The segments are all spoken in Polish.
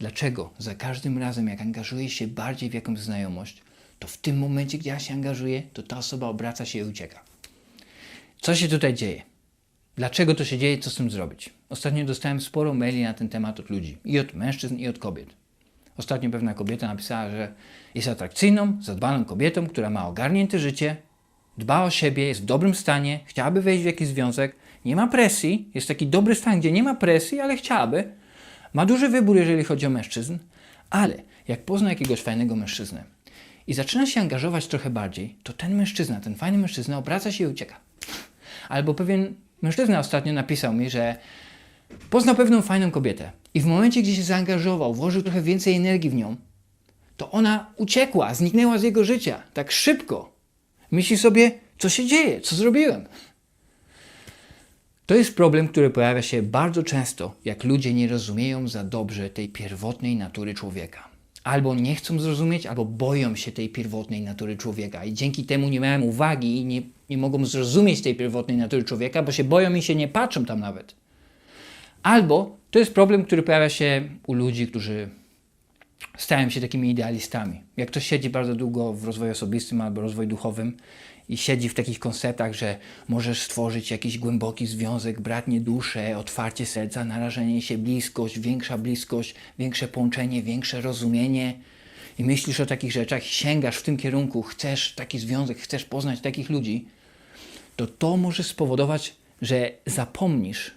Dlaczego? Za każdym razem, jak angażuję się bardziej w jakąś znajomość, to w tym momencie, gdy ja się angażuję, to ta osoba obraca się i ucieka. Co się tutaj dzieje? Dlaczego to się dzieje? Co z tym zrobić? Ostatnio dostałem sporo maili na ten temat od ludzi. I od mężczyzn, i od kobiet. Ostatnio pewna kobieta napisała, że jest atrakcyjną, zadbaną kobietą, która ma ogarnięte życie, dba o siebie, jest w dobrym stanie, chciałaby wejść w jakiś związek, nie ma presji, jest taki dobry stan, gdzie nie ma presji, ale chciałaby. Ma duży wybór, jeżeli chodzi o mężczyzn, ale jak pozna jakiegoś fajnego mężczyznę i zaczyna się angażować trochę bardziej, to ten mężczyzna, ten fajny mężczyzna obraca się i ucieka. Albo pewien mężczyzna ostatnio napisał mi, że poznał pewną fajną kobietę i w momencie, gdzie się zaangażował, włożył trochę więcej energii w nią, to ona uciekła, zniknęła z jego życia tak szybko. Myśli sobie, co się dzieje, co zrobiłem. To jest problem, który pojawia się bardzo często, jak ludzie nie rozumieją za dobrze tej pierwotnej natury człowieka. Albo nie chcą zrozumieć, albo boją się tej pierwotnej natury człowieka i dzięki temu nie mają uwagi i nie, nie mogą zrozumieć tej pierwotnej natury człowieka, bo się boją i się nie patrzą tam nawet. Albo to jest problem, który pojawia się u ludzi, którzy stają się takimi idealistami. Jak ktoś siedzi bardzo długo w rozwoju osobistym albo rozwoju duchowym i siedzi w takich konceptach, że możesz stworzyć jakiś głęboki związek, bratnie duszę, otwarcie serca, narażenie się, bliskość, większa bliskość, większe połączenie, większe rozumienie i myślisz o takich rzeczach, sięgasz w tym kierunku, chcesz taki związek, chcesz poznać takich ludzi, to to może spowodować, że zapomnisz,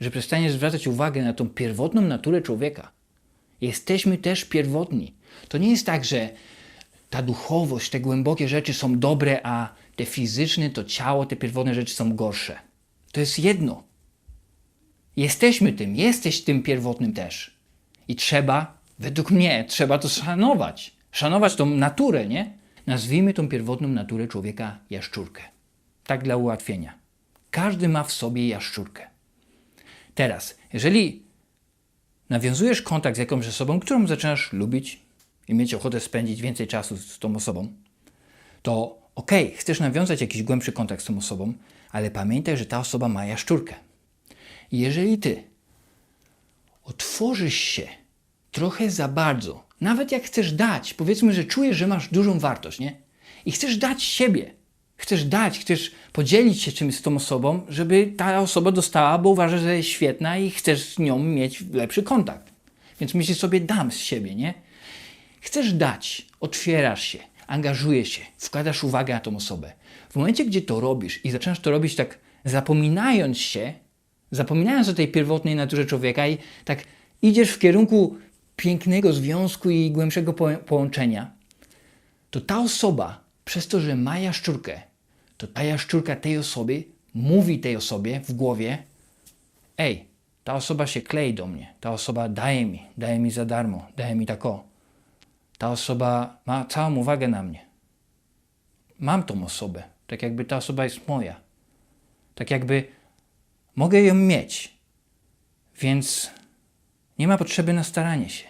że przestaniesz zwracać uwagę na tą pierwotną naturę człowieka. Jesteśmy też pierwotni. To nie jest tak, że ta duchowość, te głębokie rzeczy są dobre, a te fizyczne, to ciało, te pierwotne rzeczy są gorsze. To jest jedno. Jesteśmy tym, jesteś tym pierwotnym też. I trzeba, według mnie, trzeba to szanować. Szanować tą naturę, nie? Nazwijmy tą pierwotną naturę człowieka jaszczurkę. Tak dla ułatwienia. Każdy ma w sobie jaszczurkę. Teraz, jeżeli nawiązujesz kontakt z jakąś osobą, którą zaczynasz lubić i mieć ochotę spędzić więcej czasu z tą osobą, to okej, okay, chcesz nawiązać jakiś głębszy kontakt z tą osobą, ale pamiętaj, że ta osoba ma jaszczurkę. Jeżeli ty otworzysz się trochę za bardzo, nawet jak chcesz dać, powiedzmy, że czujesz, że masz dużą wartość, nie? I chcesz dać siebie, chcesz dać, chcesz podzielić się czymś z tą osobą, żeby ta osoba dostała, bo uważasz, że jest świetna i chcesz z nią mieć lepszy kontakt. Więc myślisz sobie, dam z siebie, nie? Chcesz dać, otwierasz się, angażujesz się, wkładasz uwagę na tą osobę. W momencie, gdzie to robisz i zaczynasz to robić tak zapominając się, zapominając o tej pierwotnej naturze człowieka i tak idziesz w kierunku pięknego związku i głębszego po połączenia, to ta osoba, przez to, że ma jaszczurkę, to ta jaszczurka tej osoby mówi tej osobie w głowie: Ej, ta osoba się klei do mnie, ta osoba daje mi, daje mi za darmo, daje mi tak o. Ta osoba ma całą uwagę na mnie. Mam tą osobę, tak jakby ta osoba jest moja. Tak jakby mogę ją mieć. Więc nie ma potrzeby na staranie się.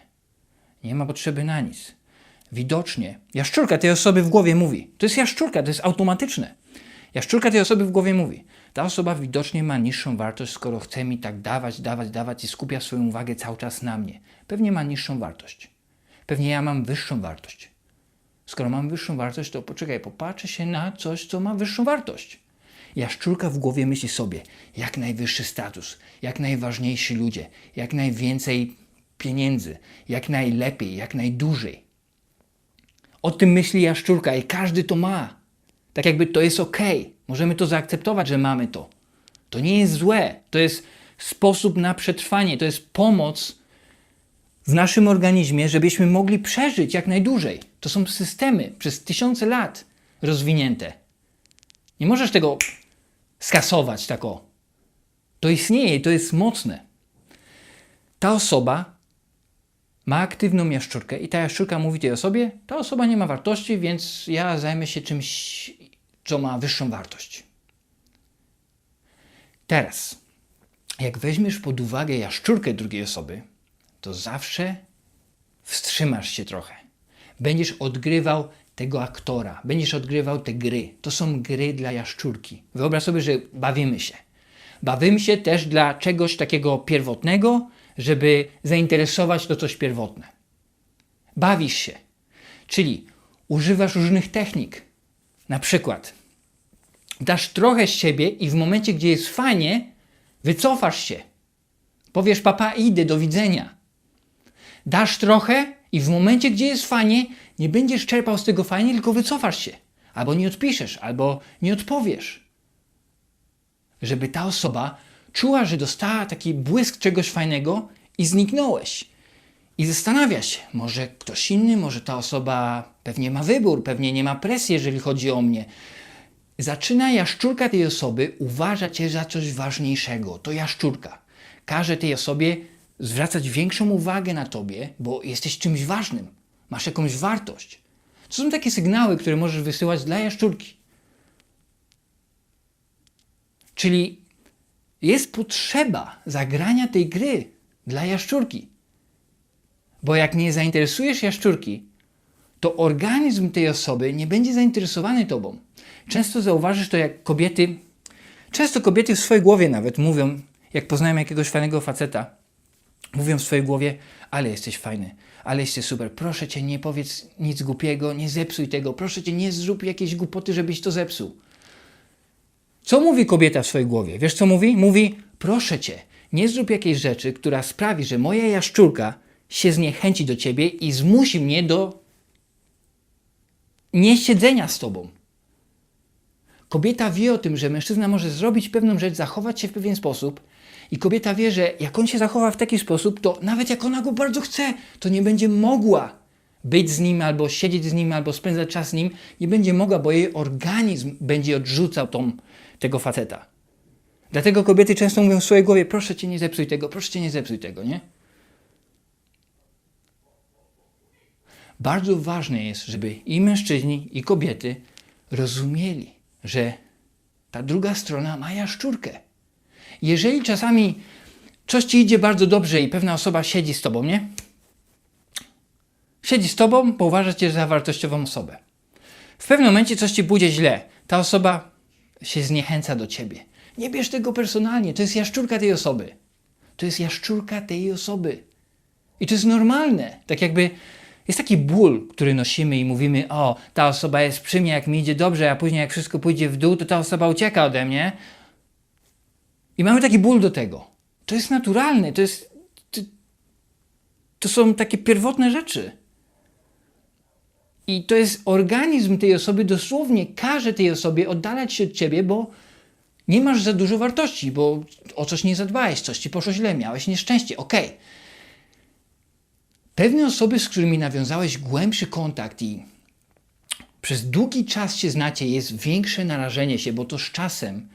Nie ma potrzeby na nic. Widocznie jaszczurka tej osoby w głowie mówi. To jest jaszczurka, to jest automatyczne. Jaszczurka tej osoby w głowie mówi. Ta osoba widocznie ma niższą wartość, skoro chce mi tak dawać, dawać, dawać i skupia swoją uwagę cały czas na mnie. Pewnie ma niższą wartość. Pewnie ja mam wyższą wartość. Skoro mam wyższą wartość, to poczekaj, popatrzę się na coś, co ma wyższą wartość. Jaszczurka w głowie myśli sobie, jak najwyższy status, jak najważniejsi ludzie, jak najwięcej pieniędzy, jak najlepiej, jak najdłużej. O tym myśli jaszczurka i każdy to ma. Tak jakby to jest ok. Możemy to zaakceptować, że mamy to. To nie jest złe. To jest sposób na przetrwanie. To jest pomoc w naszym organizmie, żebyśmy mogli przeżyć jak najdłużej. To są systemy przez tysiące lat rozwinięte. Nie możesz tego skasować tak o. To istnieje i to jest mocne. Ta osoba ma aktywną jaszczurkę i ta jaszczurka mówi tej osobie, ta osoba nie ma wartości, więc ja zajmę się czymś, co ma wyższą wartość. Teraz, jak weźmiesz pod uwagę jaszczurkę drugiej osoby, to zawsze wstrzymasz się trochę. Będziesz odgrywał tego aktora, będziesz odgrywał te gry. To są gry dla jaszczurki. Wyobraź sobie, że bawimy się. Bawimy się też dla czegoś takiego pierwotnego, żeby zainteresować to coś pierwotne. Bawisz się, czyli używasz różnych technik. Na przykład dasz trochę z siebie i w momencie, gdzie jest fajnie, wycofasz się. Powiesz papa, idę, do widzenia. Dasz trochę i w momencie, gdzie jest fajnie, nie będziesz czerpał z tego fajnie, tylko wycofasz się. Albo nie odpiszesz, albo nie odpowiesz. Żeby ta osoba czuła, że dostała taki błysk czegoś fajnego i zniknąłeś. I zastanawia się, może ktoś inny, może ta osoba pewnie ma wybór, pewnie nie ma presji, jeżeli chodzi o mnie. Zaczyna jaszczurka tej osoby uważać cię za coś ważniejszego. To jaszczurka. Każe tej osobie zwracać większą uwagę na tobie, bo jesteś czymś ważnym. Masz jakąś wartość. To są takie sygnały, które możesz wysyłać dla jaszczurki. Czyli jest potrzeba zagrania tej gry dla jaszczurki. Bo jak nie zainteresujesz jaszczurki, to organizm tej osoby nie będzie zainteresowany tobą. Często zauważysz to, jak kobiety, często kobiety w swojej głowie nawet mówią, jak poznają jakiegoś fajnego faceta, mówią w swojej głowie, ale jesteś fajny, ale jesteś super, proszę cię, nie powiedz nic głupiego, nie zepsuj tego, proszę cię, nie zrób jakiejś głupoty, żebyś to zepsuł. Co mówi kobieta w swojej głowie? Wiesz co mówi? Mówi, proszę cię, nie zrób jakiejś rzeczy, która sprawi, że moja jaszczurka się zniechęci do ciebie i zmusi mnie do niesiedzenia z tobą. Kobieta wie o tym, że mężczyzna może zrobić pewną rzecz, zachować się w pewien sposób, i kobieta wie, że jak on się zachowa w taki sposób, to nawet jak ona go bardzo chce, to nie będzie mogła być z nim, albo siedzieć z nim, albo spędzać czas z nim. Nie będzie mogła, bo jej organizm będzie odrzucał tą, tego faceta. Dlatego kobiety często mówią w swojej głowie: proszę cię, nie zepsuj tego, proszę cię, nie zepsuj tego, nie? Bardzo ważne jest, żeby i mężczyźni, i kobiety rozumieli, że ta druga strona ma jaszczurkę. Jeżeli czasami coś ci idzie bardzo dobrze i pewna osoba siedzi z tobą, nie? Siedzi z tobą, bo uważa cię za wartościową osobę. W pewnym momencie coś ci pójdzie źle. Ta osoba się zniechęca do ciebie. Nie bierz tego personalnie, to jest jaszczurka tej osoby. To jest jaszczurka tej osoby. I to jest normalne. Tak jakby jest taki ból, który nosimy i mówimy: O, ta osoba jest przy mnie, jak mi idzie dobrze, a później, jak wszystko pójdzie w dół, to ta osoba ucieka ode mnie. I mamy taki ból do tego. To jest naturalne, to jest. To, to są takie pierwotne rzeczy. I to jest organizm tej osoby, dosłownie każe tej osobie oddalać się od ciebie, bo nie masz za dużo wartości, bo o coś nie zadbałeś, coś ci poszło źle, miałeś nieszczęście. Okej. Okay. Pewne osoby, z którymi nawiązałeś głębszy kontakt i przez długi czas się znacie, jest większe narażenie się, bo to z czasem,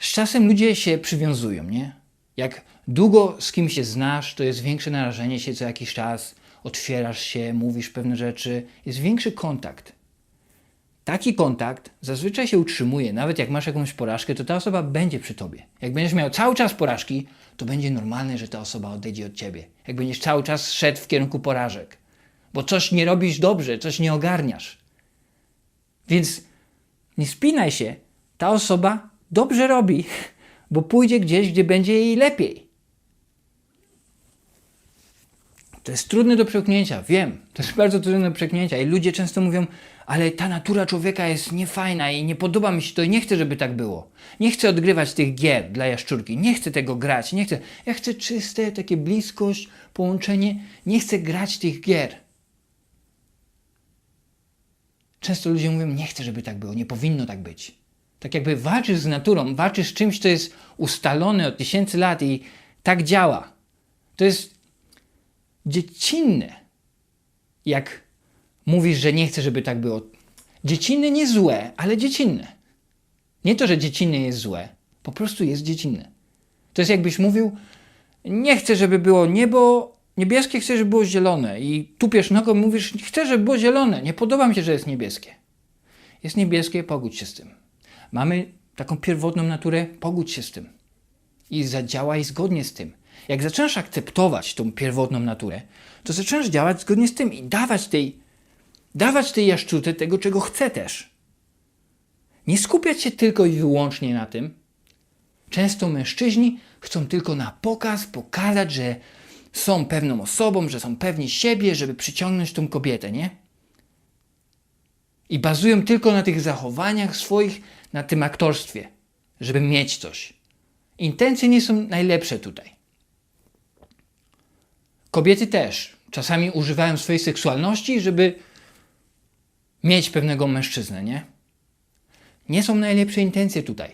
z czasem ludzie się przywiązują, nie? Jak długo z kim się znasz, to jest większe narażenie się co jakiś czas, otwierasz się, mówisz pewne rzeczy, jest większy kontakt. Taki kontakt zazwyczaj się utrzymuje, nawet jak masz jakąś porażkę, to ta osoba będzie przy tobie. Jak będziesz miał cały czas porażki, to będzie normalne, że ta osoba odejdzie od ciebie. Jak będziesz cały czas szedł w kierunku porażek, bo coś nie robisz dobrze, coś nie ogarniasz. Więc nie spinaj się, ta osoba dobrze robi, bo pójdzie gdzieś, gdzie będzie jej lepiej. To jest trudne do przełknięcia, wiem. To jest bardzo trudne do przełknięcia. I ludzie często mówią, ale ta natura człowieka jest niefajna i nie podoba mi się to i nie chcę, żeby tak było. Nie chcę odgrywać tych gier dla jaszczurki, nie chcę tego grać, nie chcę. Ja chcę czyste, takie bliskość, połączenie. Nie chcę grać tych gier. Często ludzie mówią, nie chcę, żeby tak było, nie powinno tak być. Tak jakby walczysz z naturą, walczysz z czymś, co jest ustalone od tysięcy lat i tak działa. To jest dziecinne, jak mówisz, że nie chcesz, żeby tak było. Dziecinne nie złe, ale dziecinne. Nie to, że dziecinne jest złe, po prostu jest dziecinne. To jest jakbyś mówił, nie chcę, żeby było niebo niebieskie, chcę, żeby było zielone. I tupiesz nogą mówisz, chcę, żeby było zielone, nie podoba mi się, że jest niebieskie. Jest niebieskie, pogódź się z tym. Mamy taką pierwotną naturę, pogódź się z tym. I zadziałaj zgodnie z tym. Jak zaczynasz akceptować tą pierwotną naturę, to zaczynasz działać zgodnie z tym i dawać tej, dawać tej jaszczurce tego, czego chce też. Nie skupiać się tylko i wyłącznie na tym. Często mężczyźni chcą tylko na pokaz pokazać, że są pewną osobą, że są pewni siebie, żeby przyciągnąć tą kobietę, nie? I bazują tylko na tych zachowaniach swoich, na tym aktorstwie, żeby mieć coś. Intencje nie są najlepsze tutaj. Kobiety też czasami używają swojej seksualności, żeby mieć pewnego mężczyznę, nie? Nie są najlepsze intencje tutaj.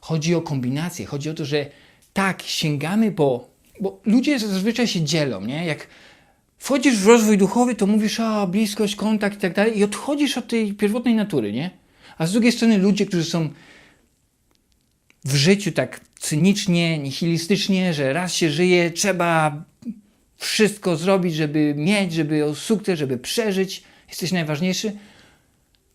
Chodzi o kombinację, chodzi o to, że tak, sięgamy po. Bo ludzie zazwyczaj się dzielą, nie? Jak wchodzisz w rozwój duchowy, to mówisz, a bliskość, kontakt i tak dalej, i odchodzisz od tej pierwotnej natury, nie? A z drugiej strony ludzie, którzy są w życiu tak cynicznie, nihilistycznie, że raz się żyje, trzeba wszystko zrobić, żeby mieć, żeby o sukces, żeby przeżyć, jesteś najważniejszy,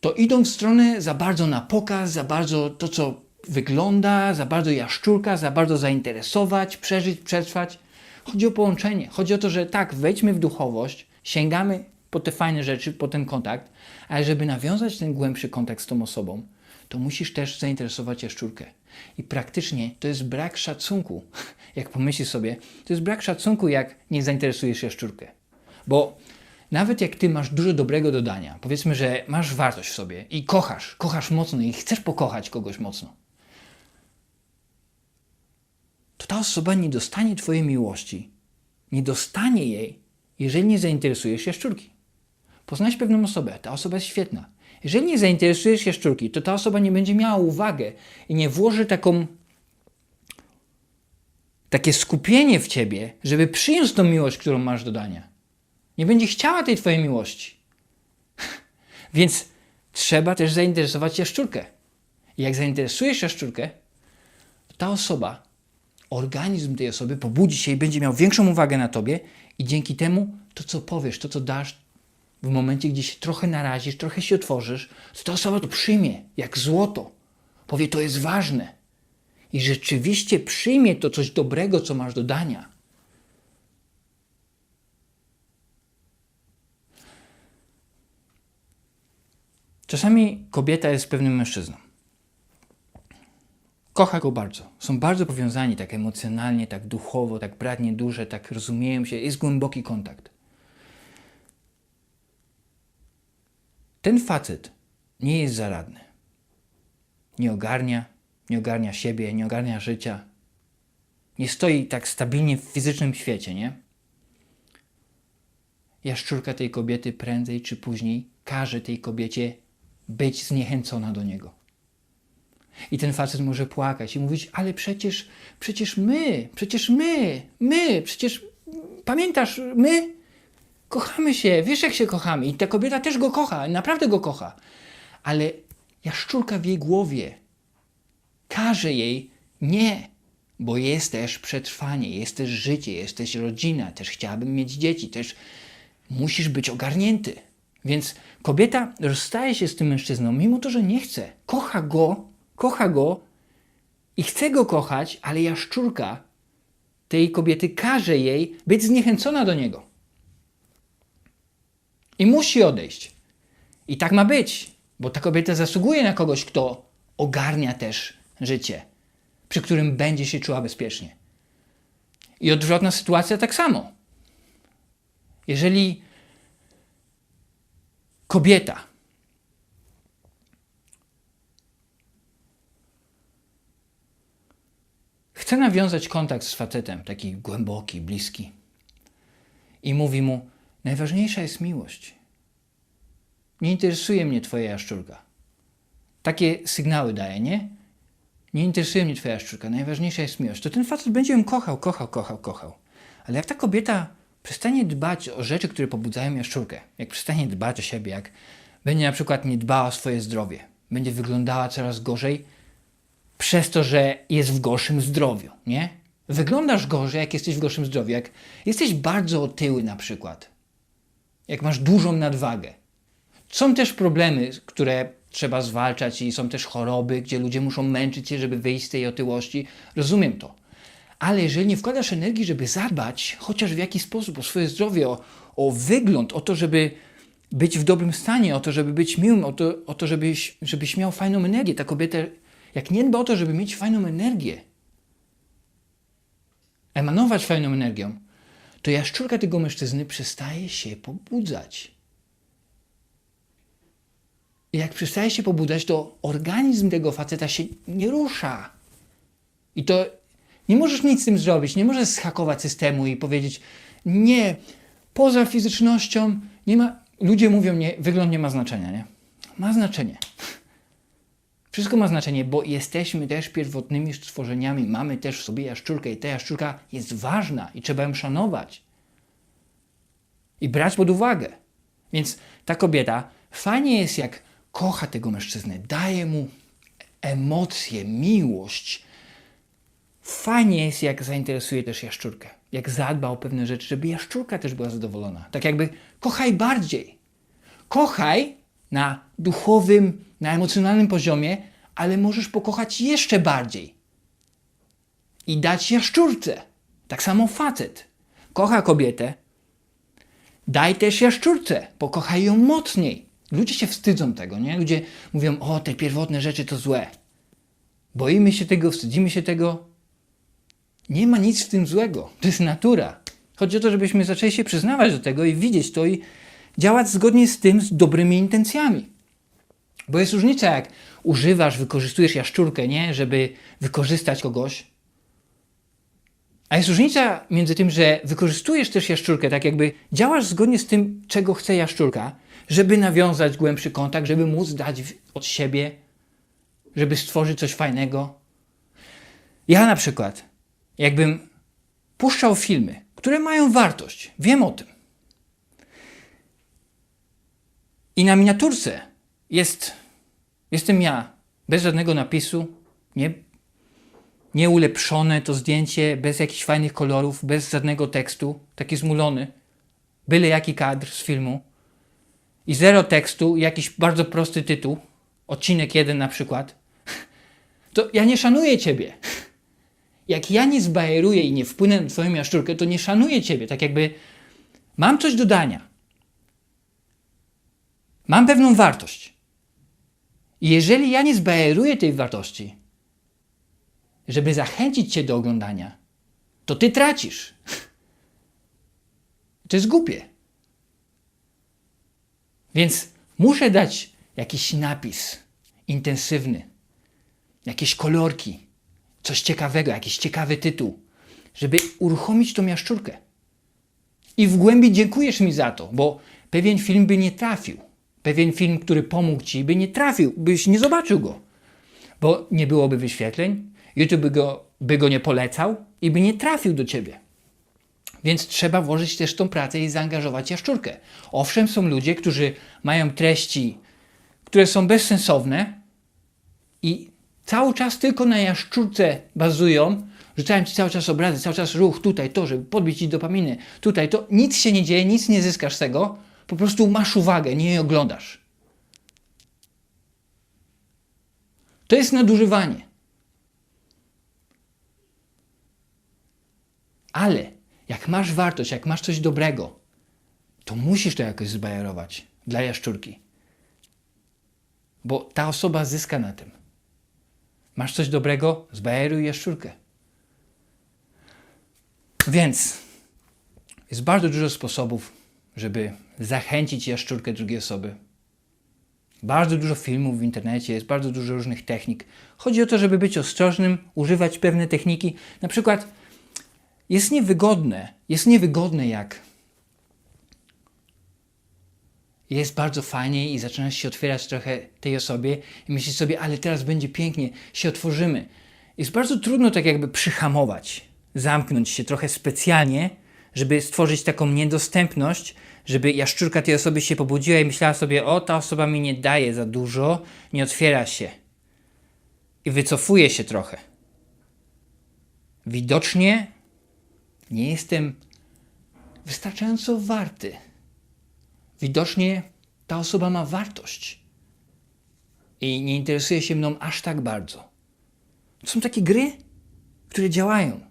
to idą w stronę za bardzo na pokaz, za bardzo to, co wygląda, za bardzo jaszczurka, za bardzo zainteresować, przeżyć, przetrwać. Chodzi o połączenie. Chodzi o to, że tak, wejdźmy w duchowość, sięgamy po te fajne rzeczy, po ten kontakt, ale żeby nawiązać ten głębszy kontakt z tą osobą, to musisz też zainteresować jaszczurkę. I praktycznie to jest brak szacunku. Jak pomyślisz sobie, to jest brak szacunku, jak nie zainteresujesz jaszczurkę. Bo nawet jak ty masz dużo dobrego dodania, powiedzmy, że masz wartość w sobie i kochasz, kochasz mocno i chcesz pokochać kogoś mocno, to ta osoba nie dostanie twojej miłości, nie dostanie jej, jeżeli nie zainteresujesz jaszczurki. Poznałeś pewną osobę, ta osoba jest świetna. Jeżeli nie zainteresujesz jaszczurki, to ta osoba nie będzie miała uwagę i nie włoży taką takie skupienie w ciebie, żeby przyjąć tą miłość, którą masz do dania. Nie będzie chciała tej twojej miłości. Więc trzeba też zainteresować jaszczurkę. I jak zainteresujesz jaszczurkę, to ta osoba, organizm tej osoby pobudzi się i będzie miał większą uwagę na tobie i dzięki temu to, co powiesz, to, co dasz w momencie, gdzie się trochę narazisz, trochę się otworzysz, to ta osoba to przyjmie jak złoto. Powie, to jest ważne. I rzeczywiście przyjmie to coś dobrego, co masz do dania. Czasami kobieta jest pewnym mężczyzną. Kocha go bardzo. Są bardzo powiązani tak emocjonalnie, tak duchowo, tak bratnie duże, tak rozumieją się. Jest głęboki kontakt. Ten facet nie jest zaradny. Nie ogarnia, nie ogarnia siebie, nie ogarnia życia. Nie stoi tak stabilnie w fizycznym świecie, nie? Jaszczurka tej kobiety prędzej czy później każe tej kobiecie być zniechęcona do niego. I ten facet może płakać i mówić, ale przecież, przecież my, przecież my, my, przecież pamiętasz, my kochamy się, wiesz jak się kochamy i ta kobieta też go kocha, naprawdę go kocha. Ale jaszczurka w jej głowie każe jej nie, bo jest też przetrwanie, jest też życie, jest też rodzina, też chciałabym mieć dzieci, też musisz być ogarnięty. Więc kobieta rozstaje się z tym mężczyzną, mimo to, że nie chce. Kocha go, kocha go i chce go kochać, ale jaszczurka tej kobiety każe jej być zniechęcona do niego. I musi odejść. I tak ma być, bo ta kobieta zasługuje na kogoś, kto ogarnia też życie, przy którym będzie się czuła bezpiecznie. I odwrotna sytuacja tak samo. Jeżeli kobieta chce nawiązać kontakt z facetem, taki głęboki, bliski, i mówi mu: Najważniejsza jest miłość. Nie interesuje mnie Twoja jaszczurka. Takie sygnały daje, nie? Nie interesuje mnie Twoja jaszczurka, najważniejsza jest miłość. To ten facet będzie ją kochał, kochał, kochał, kochał. Ale jak ta kobieta przestanie dbać o rzeczy, które pobudzają jaszczurkę, jak przestanie dbać o siebie, jak będzie na przykład nie dbała o swoje zdrowie, będzie wyglądała coraz gorzej przez to, że jest w gorszym zdrowiu, nie? Wyglądasz gorzej, jak jesteś w gorszym zdrowiu. Jak jesteś bardzo otyły na przykład, jak masz dużą nadwagę. Są też problemy, które trzeba zwalczać i są też choroby, gdzie ludzie muszą męczyć się, żeby wyjść z tej otyłości. Rozumiem to. Ale jeżeli nie wkładasz energii, żeby zadbać chociaż w jakiś sposób o swoje zdrowie, o, o wygląd, o to, żeby być w dobrym stanie, o to, żeby być miłym, o to, o to żebyś, żebyś miał fajną energię. Ta kobieta, jak nie dba o to, żeby mieć fajną energię, emanować fajną energią, to jaszczurka tego mężczyzny przestaje się pobudzać. I jak przestaje się pobudzać, to organizm tego faceta się nie rusza. I to nie możesz nic z tym zrobić, nie możesz schakować systemu i powiedzieć, nie, poza fizycznością nie ma. Ludzie mówią, nie, wygląd nie ma znaczenia, nie? Ma znaczenie. Wszystko ma znaczenie, bo jesteśmy też pierwotnymi stworzeniami, mamy też w sobie jaszczurkę i ta jaszczurka jest ważna i trzeba ją szanować i brać pod uwagę. Więc ta kobieta fajnie jest, jak kocha tego mężczyznę, daje mu emocje, miłość. Fajnie jest, jak zainteresuje też jaszczurkę, jak zadba o pewne rzeczy, żeby jaszczurka też była zadowolona. Tak jakby kochaj bardziej. Kochaj na duchowym, na emocjonalnym poziomie, ale możesz pokochać jeszcze bardziej i dać jaszczurce. Tak samo facet. Kocha kobietę, daj też jaszczurce, pokochaj ją mocniej. Ludzie się wstydzą tego, nie? Ludzie mówią, o, te pierwotne rzeczy to złe. Boimy się tego, wstydzimy się tego. Nie ma nic w tym złego. To jest natura. Chodzi o to, żebyśmy zaczęli się przyznawać do tego i widzieć to i działać zgodnie z tym, z dobrymi intencjami. Bo jest różnica, jak używasz, wykorzystujesz jaszczurkę, nie? Żeby wykorzystać kogoś. A jest różnica między tym, że wykorzystujesz też jaszczurkę, tak jakby działasz zgodnie z tym, czego chce jaszczurka, żeby nawiązać głębszy kontakt, żeby móc dać od siebie, żeby stworzyć coś fajnego. Ja na przykład, jakbym puszczał filmy, które mają wartość, wiem o tym. I na miniaturce jest, jestem ja, bez żadnego napisu, nie, nie ulepszone to zdjęcie, bez jakichś fajnych kolorów, bez żadnego tekstu, taki zmulony, byle jaki kadr z filmu i zero tekstu, jakiś bardzo prosty tytuł, odcinek jeden na przykład, to ja nie szanuję Ciebie. Jak ja nie zbajeruję i nie wpłynę na Twoją jaszczurkę, to nie szanuję Ciebie. Tak jakby mam coś do dania. Mam pewną wartość. Jeżeli ja nie zbajeruję tej wartości, żeby zachęcić Cię do oglądania, to Ty tracisz. To jest głupie. Więc muszę dać jakiś napis intensywny, jakieś kolorki, coś ciekawego, jakiś ciekawy tytuł, żeby uruchomić tą jaszczurkę. I w głębi dziękujesz mi za to, bo pewien film by nie trafił. Pewien film, który pomógł ci, by nie trafił, byś nie zobaczył go, bo nie byłoby wyświetleń, YouTube by go, by go nie polecał i by nie trafił do ciebie. Więc trzeba włożyć też tą pracę i zaangażować jaszczurkę. Owszem, są ludzie, którzy mają treści, które są bezsensowne i cały czas tylko na jaszczurce bazują, rzucają ci cały czas obrazy, cały czas ruch, tutaj to, żeby podbić ci dopaminy, tutaj to, nic się nie dzieje, nic nie zyskasz z tego, po prostu masz uwagę, nie jej oglądasz. To jest nadużywanie. Ale jak masz wartość, jak masz coś dobrego, to musisz to jakoś zbajerować dla jaszczurki. Bo ta osoba zyska na tym. Masz coś dobrego, zbajeruj jaszczurkę. Więc jest bardzo dużo sposobów, żeby zachęcić jaszczurkę drugiej osoby. Bardzo dużo filmów w internecie, jest bardzo dużo różnych technik. Chodzi o to, żeby być ostrożnym, używać pewne techniki. Na przykład jest niewygodne, jest niewygodne jak jest bardzo fajnie i zaczynasz się otwierać trochę tej osobie i myślisz sobie, ale teraz będzie pięknie, się otworzymy. Jest bardzo trudno tak jakby przyhamować, zamknąć się trochę specjalnie, żeby stworzyć taką niedostępność, żeby jaszczurka tej osoby się pobudziła i myślała sobie, o ta osoba mi nie daje za dużo, nie otwiera się. I wycofuje się trochę. Widocznie nie jestem wystarczająco warty. Widocznie ta osoba ma wartość i nie interesuje się mną aż tak bardzo. To są takie gry, które działają.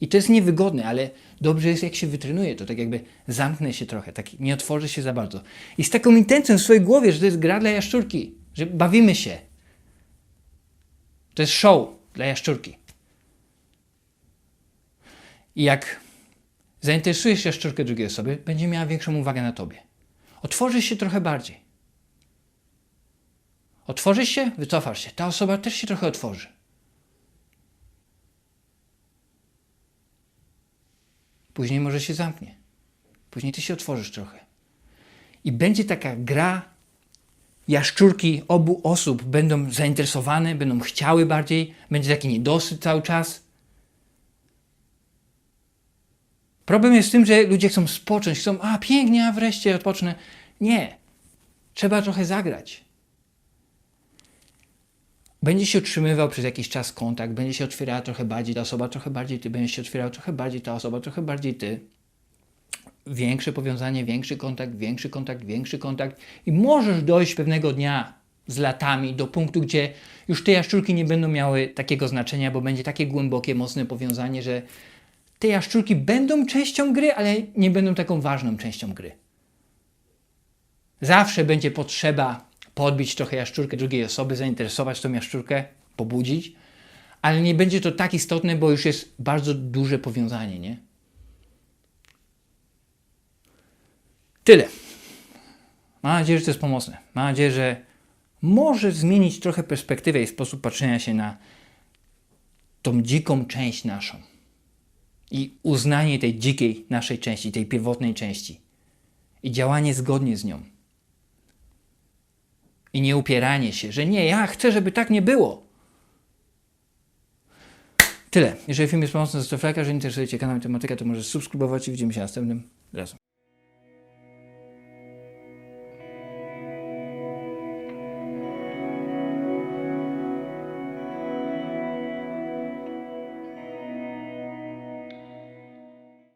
I to jest niewygodne, ale dobrze jest, jak się wytrenuje. To tak jakby zamknę się trochę, tak nie otworzę się za bardzo. I z taką intencją w swojej głowie, że to jest gra dla jaszczurki, że bawimy się. To jest show dla jaszczurki. I jak zainteresujesz jaszczurkę drugiej osoby, będzie miała większą uwagę na tobie. Otworzysz się trochę bardziej. Otworzysz się, wycofasz się. Ta osoba też się trochę otworzy. Później może się zamknie. Później ty się otworzysz trochę. I będzie taka gra. Jaszczurki obu osób będą zainteresowane, będą chciały bardziej, będzie taki niedosyt cały czas. Problem jest w tym, że ludzie chcą spocząć, chcą, a pięknie, a wreszcie odpocznę. Nie. Trzeba trochę zagrać. Będzie się utrzymywał przez jakiś czas kontakt, będzie się otwierała trochę bardziej ta osoba, trochę bardziej ty, będzie się otwierała trochę bardziej ta osoba, trochę bardziej ty. Większe powiązanie, większy kontakt, większy kontakt, większy kontakt i możesz dojść pewnego dnia z latami do punktu, gdzie już te jaszczurki nie będą miały takiego znaczenia, bo będzie takie głębokie, mocne powiązanie, że te jaszczurki będą częścią gry, ale nie będą taką ważną częścią gry. Zawsze będzie potrzeba podbić trochę jaszczurkę drugiej osoby, zainteresować tą jaszczurkę, pobudzić, ale nie będzie to tak istotne, bo już jest bardzo duże powiązanie, nie? Tyle. Mam nadzieję, że to jest pomocne. Mam nadzieję, że może zmienić trochę perspektywę i sposób patrzenia się na tą dziką część naszą. I uznanie tej dzikiej naszej części, tej pierwotnej części. I działanie zgodnie z nią. I nie upieranie się, że nie, ja chcę, żeby tak nie było. Tyle. Jeżeli film jest pomocny, zostaw lajka. Jeżeli interesuje Cię kanał tematyka, to możesz subskrybować i widzimy się następnym razem.